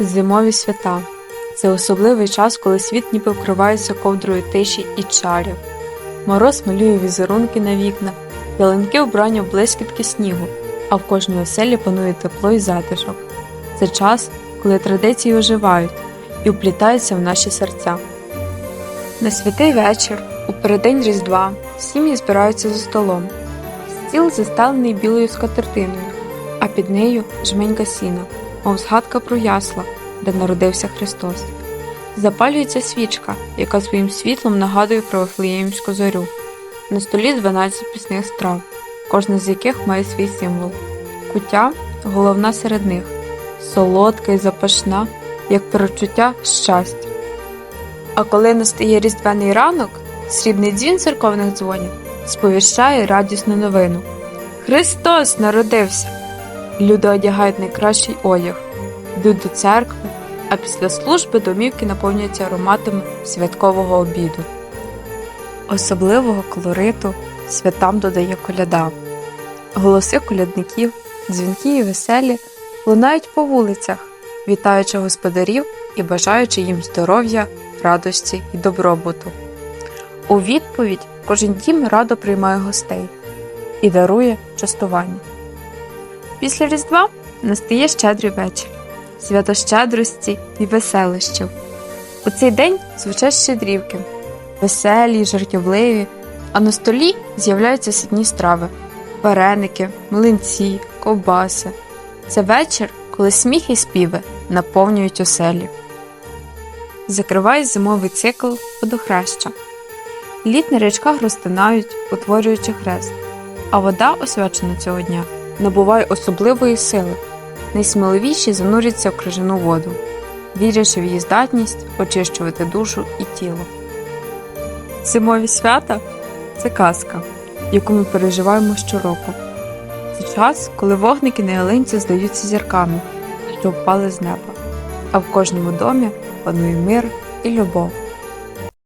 Зимові свята це особливий час, коли світ ніби вкривається ковдрою тиші і чарів. Мороз малює візерунки на вікна, ялинки вбрані в блискітки снігу, а в кожній оселі панує тепло і затишок. Це час, коли традиції оживають і вплітаються в наші серця. На святий вечір, у переддень Різдва, сім'ї збираються за столом. Стіл застелений білою скатертиною, а під нею жменька сіна, мов згадка про ясла, де народився Христос. Запалюється свічка, яка своїм світлом нагадує про Вифлеємську зорю. На столі 12 пісних страв, кожна з яких має свій символ. Куття головна серед них, солодка і запашна, як перечуття щастя. А коли настає різдвяний ранок, срібний дзвін церковних дзвонів сповіщає радісну новину. Христос народився! Люди одягають найкращий одяг, йдуть до церкви, а після служби домівки наповнюються ароматами святкового обіду. Особливого колориту святам додає коляда. Голоси колядників, дзвінки і веселі лунають по вулицях, вітаючи господарів і бажаючи їм здоров'я, радості і добробуту. У відповідь кожен дім радо приймає гостей і дарує частування. Після Різдва настає щедрий вечір, свято щедрості і веселищів. У цей день звучать щедрівки, веселі, жартівливі, а на столі з'являються сідні страви, вареники, млинці, ковбаси. Це вечір, коли сміх і співи наповнюють оселі. Закриває зимовий цикл водохреща. Лід на річках розтинають, утворюючи хрест, а вода, освячена цього дня, набуває особливої сили. Найсміливіші зануряться в крижану воду, вірячи в її здатність очищувати душу і тіло. Зимові свята це казка, яку ми переживаємо щороку. Це час, коли вогники на ялинці здаються зірками, що впали з неба, а в кожному домі панує мир і любов.